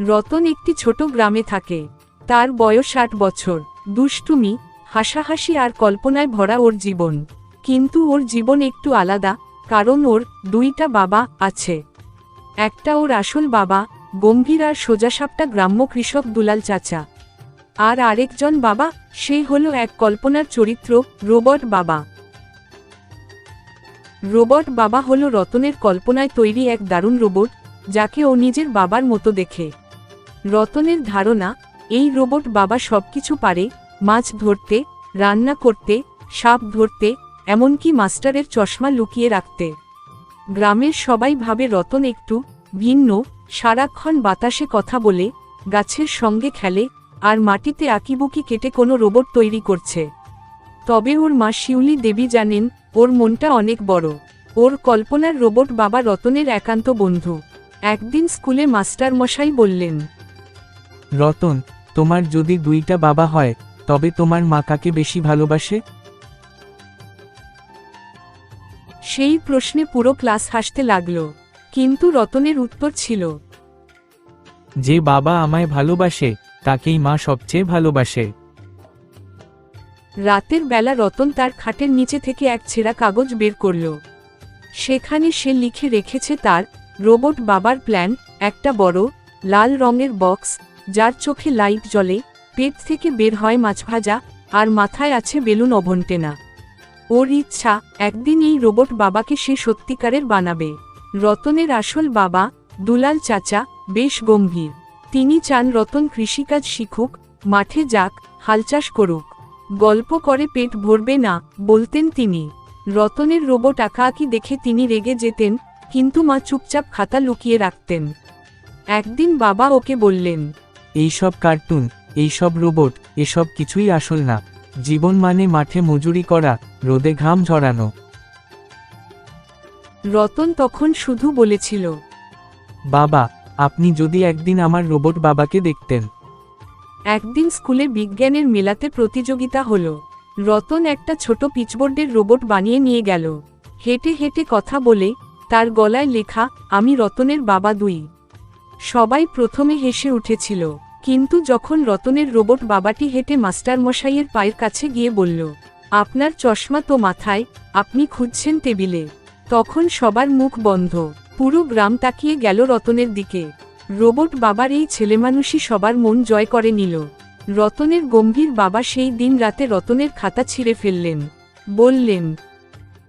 রতন একটি ছোট গ্রামে থাকে। তার বয়স ষাট বছর। দুষ্টুমি, হাসাহাসি আর কল্পনায় ভরা ওর জীবন। কিন্তু ওর জীবন একটু আলাদা, কারণ ওর দুইটা বাবা আছে। একটা ওর আসল বাবা, গম্ভীর আর সোজাসাপটা গ্রাম্য কৃষক দুলাল চাচা। আর আরেকজন বাবা সে হলো এক কল্পনার চরিত্র, রোবট বাবা। রোবট বাবা হলো রতনের কল্পনায় তৈরি এক দারুণ রোবট, যাকে ও নিজের বাবার মতো দেখে। রতনের ধারণা, এই রোবট বাবা সবকিছু পারে, মাছ ধরতে, রান্না করতে, সাপ ধরতে, এমনকি মাস্টারের চশমা লুকিয়ে রাখতে। গ্রামের সবাই ভাবে রতন একটু ভিন্ন, সারাক্ষণ বাতাসে কথা বলে, গাছের সঙ্গে খেলে, আর মাটিতে আঁকিবুকি কেটে কোনো রোবট তৈরি করছে। তবে ওর মা শিউলি দেবী জানেন, ওর মনটা অনেক বড়। ওর কল্পনার রোবট বাবা রতনের একান্ত বন্ধু। একদিন স্কুলে মাস্টার মশাই বললেন রতন তোমার যদি দুইটা বাবা হয় তবে তোমার মা কাকে বেশি ভালোবাসে? সেই প্রশ্নে পুরো ক্লাস হাসতে লাগল কিন্তু রতনের উত্তর ছিল যে বাবা আমায় ভালোবাসে তাকেই মা সবচেয়ে ভালোবাসে। রাতের বেলা রতন তার খাটের নিচে থেকে এক ছেঁড়া কাগজ বের করল। সেখানে সে লিখে রেখেছে তার রোবট বাবার প্ল্যান একটা বড় লাল রঙের বক্স যার চোখে লাইট জ্বলে, পেট থেকে বের হয় মাছ ভাজা, আর মাথায় আছে বেলুন অভন্টেনা ওর ইচ্ছা, একদিন এই রোবট বাবাকে সে সত্যিকারের বানাবে। রতনের আসল বাবা, দুলাল চাচা, বেশ গম্ভীর। তিনি চান রতন কৃষিকাজ শিখুক, মাঠে যাক, হাল চাষ করুক। গল্প করে পেট ভরবে না, বলতেন তিনি। রতনের রোবট আঁকাআঁকি দেখে তিনি রেগে যেতেন, কিন্তু মা চুপচাপ খাতা লুকিয়ে রাখতেন। একদিন বাবা ওকে বললেন এইসব কার্টুন এইসব রোবট এসব কিছুই আসল না। জীবন মানে মাঠে মজুরি করা রোদে ঘাম ঝরানো। রতন তখন শুধু বলেছিল বাবা আপনি যদি একদিন আমার রোবট বাবাকে দেখতেন। একদিন স্কুলে বিজ্ঞানের মেলাতে প্রতিযোগিতা হলো। রতন একটা ছোট পিচবোর্ডের রোবট বানিয়ে নিয়ে গেল। হেঁটে হেঁটে কথা বলে তার গলায় লেখা আমি রতনের বাবা দুই। সবাই প্রথমে হেসে উঠেছিল। কিন্তু যখন রতনের রোবট বাবাটি হেঁটে মাস্টার মশাইয়ের পায়ের কাছে গিয়ে বলল, আপনার চশমা তো মাথায়, আপনি খুঁজছেন টেবিলে। তখন সবার মুখ বন্ধ। পুরো গ্রাম তাকিয়ে গেল রতনের দিকে। রোবট বাবার এই ছেলেমানুষই সবার মন জয় করে নিল। রতনের গম্ভীর বাবা সেই দিন রাতে রতনের খাতা ছিঁড়ে ফেললেন। বললেন,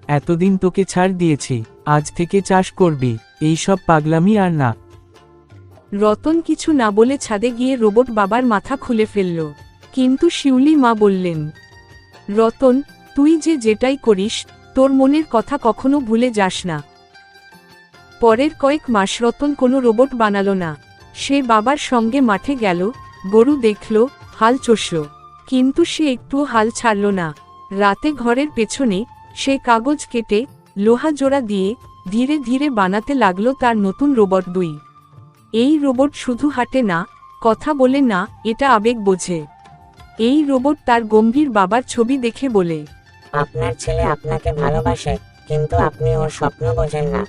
এতদিন তোকে ছাড় দিয়েছি, আজ থেকে চাষ করবি এইসব পাগলামি আর না। রতন কিছু না বলে ছাদে গিয়ে রোবট বাবার মাথা খুলে ফেলল। কিন্তু শিউলি মা বললেন, রতন, তুই যে যেটাই করিস, তোর মনের কথা কখনো ভুলে যাস না। পরের কয়েক মাস রতন কোনো রোবট বানালো না। সে বাবার সঙ্গে মাঠে গেল, গরু দেখল, হাল চষল। কিন্তু সে একটুও হাল ছাড়ল না। রাতে ঘরের পেছনে সে কাগজ কেটে, লোহা জোড়া দিয়ে ধীরে ধীরে বানাতে লাগল তার নতুন রোবট দুই। এই রোবট শুধু হাঁটে না কথা বলে না এটা আবেগ বোঝে। এই রোবট তার গম্ভীর বাবার ছবি দেখে বলে আপনার ছেলে আপনাকে ভালোবাসে কিন্তু আপনি ওর স্বপ্ন বোঝেন না।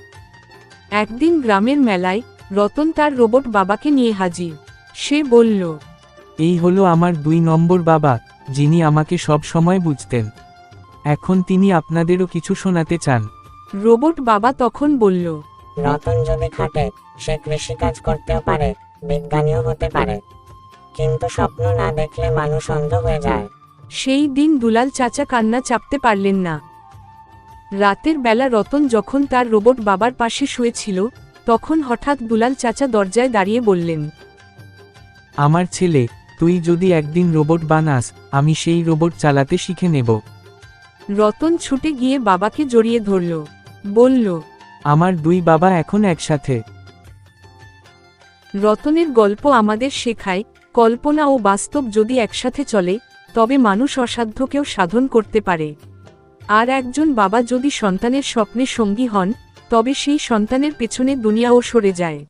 একদিন গ্রামের মেলায় রতন তার রোবট বাবাকে নিয়ে হাজির। সে বলল এই হলো আমার দুই নম্বর বাবা যিনি আমাকে সব সময় বুঝতেন। এখন তিনি আপনাদেরও কিছু শোনাতে চান। রোবট বাবা তখন বলল রতন যদি খাটে সে কৃষিকাজ করতেও পারে বিজ্ঞানীও হতে পারে। কিন্তু স্বপ্ন না দেখলে মানুষ অন্ধ হয়ে যায়। সেই দিন দুলাল চাচা কান্না চাপতে পারলেন না। রাতের বেলা রতন যখন তার রোবট বাবার পাশে শুয়েছিল তখন হঠাৎ দুলাল চাচা দরজায় দাঁড়িয়ে বললেন আমার ছেলে তুই যদি একদিন রোবট বানাস আমি সেই রোবট চালাতে শিখে নেব। রতন ছুটে গিয়ে বাবাকে জড়িয়ে ধরল বলল আমার দুই বাবা এখন একসাথে। রতনের গল্প আমাদের শেখায়, কল্পনা ও বাস্তব যদি একসাথে চলে, তবে মানুষ অসাধ্যকেও সাধন করতে পারে। আর একজন বাবা যদি সন্তানের স্বপ্নে সঙ্গী হন, তবে সেই সন্তানের পেছনে দুনিয়াও সরে যায়।